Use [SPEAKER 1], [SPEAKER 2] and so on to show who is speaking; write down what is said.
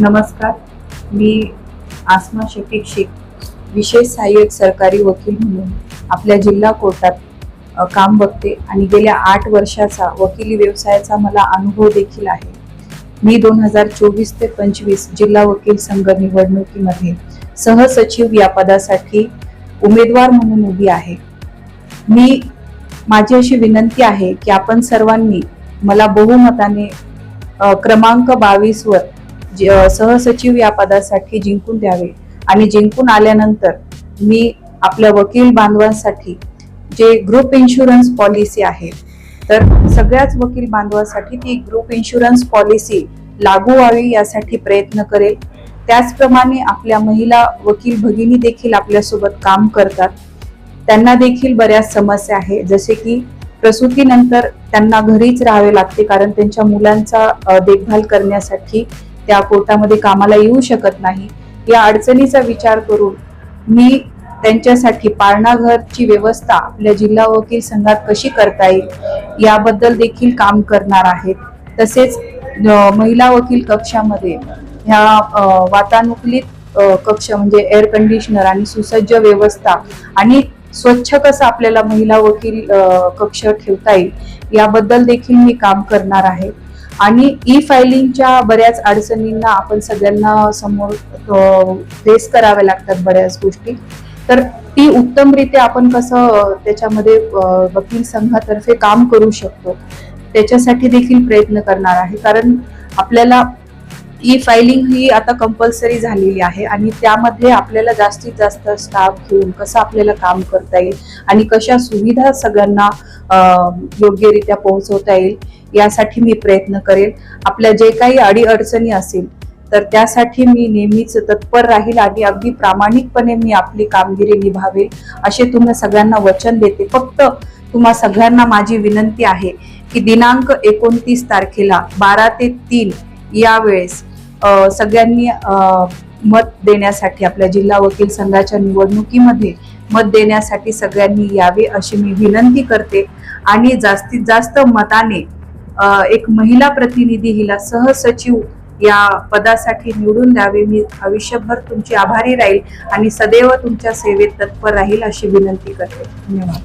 [SPEAKER 1] नमस्कार. मी आसमा शफीक शेख विशेष सहाय्यक सरकारी वकील म्हणून आपल्या जिल्हा कोर्टात काम बघते आणि गेल्या आठ वर्षाचा वकिली व्यवसायाचा मला अनुभव देखील आहे. मी दोन हजार चोवीस ते पंचवीस जिल्हा वकील संघ निवडणुकीमध्ये सहसचिव या पदासाठी उमेदवार म्हणून उभी आहे. मी माझी अशी विनंती आहे की आपण सर्वांनी मला बहुमताने क्रमांक बावीसवर सहसचिव या पदासाठी जिंकून द्यावे. आणि जिंकून आल्यानंतर मी आपल्या वकील बांधवांसाठी जे ग्रुप इन्शुरन्स पॉलिसी आहे तर सगळ्याच वकील बांधवांसाठी ती ग्रुप इन्शुरन्स पॉलिसी लागू व्हावी यासाठी प्रयत्न करेल. त्याचप्रमाणे आपल्या महिला वकील भगिनी देखील आपल्यासोबत काम करतात. त्यांना देखील बऱ्याच समस्या आहे जसे की प्रसूतीनंतर त्यांना घरीच राहावे लागते कारण त्यांच्या मुलांचा देखभाल करण्यासाठी त्या कोर्टामध्ये कामाला येऊ शकत नाही. या अडचणीचा विचार करून मी त्यांच्यासाठी पाळणाघरची व्यवस्था आपल्या जिल्हा वकील संघात कशी करता येईल याबद्दल देखील काम करणार आहेत. तसेच महिला वकील कक्षामध्ये ह्या वातानुकूलित कक्ष म्हणजे एअर कंडिशनर आणि सुसज्ज व्यवस्था आणि स्वच्छ कसं आपल्याला महिला वकील कक्ष ठेवता येईल याबद्दल देखील मी काम करणार आहे. आणि ई फायलिंगच्या बऱ्याच अडचणींना आपण सगळ्यांना समोर फेस कराव्या लागतात बऱ्याच गोष्टी. तर ती उत्तमरित्या आपण कसं त्याच्यामध्ये वकील संघातर्फे काम करू शकतो त्याच्यासाठी देखील प्रयत्न करणार आहे. कारण आपल्याला ई फायलिंग ही आता कंपल्सरी झालेली आहे आणि त्यामध्ये आपल्याला जास्तीत जास्त स्टाफ घेऊन कसं आपल्याला काम करता येईल आणि कशा सुविधा सगळ्यांना योग्यरित्या पोहोचवता येईल यासाठी मी प्रयत्न करेल. आपल्या जे काही अडीअडचणी असेल तर त्यासाठी मी नेहमीच तत्पर राहील आणि अगदी प्रामाणिकपणे मी आपली कामगिरी निभावेल असे तुम्ही सगळ्यांना वचन देते. फक्त तुम्हा सगळ्यांना माझी विनंती आहे की दिनांक एकोणतीस तारखेला बारा ते तीन यावेळेस सगळ्यांनी मत देण्यासाठी आपल्या जिल्हा वकील संघाच्या निवडणुकीमध्ये मत देण्यासाठी सगळ्यांनी यावे अशी मी विनंती करते. आणि जास्तीत जास्त मताने एक महिला प्रतिनिधी हिला सहसचिव या पदासाठी निवडून द्यावे. मी आयुष्यभर तुमची आभारी राहील आणि सदैव तुमच्या सेवेत तत्पर राहील अशी विनंती करते. धन्यवाद.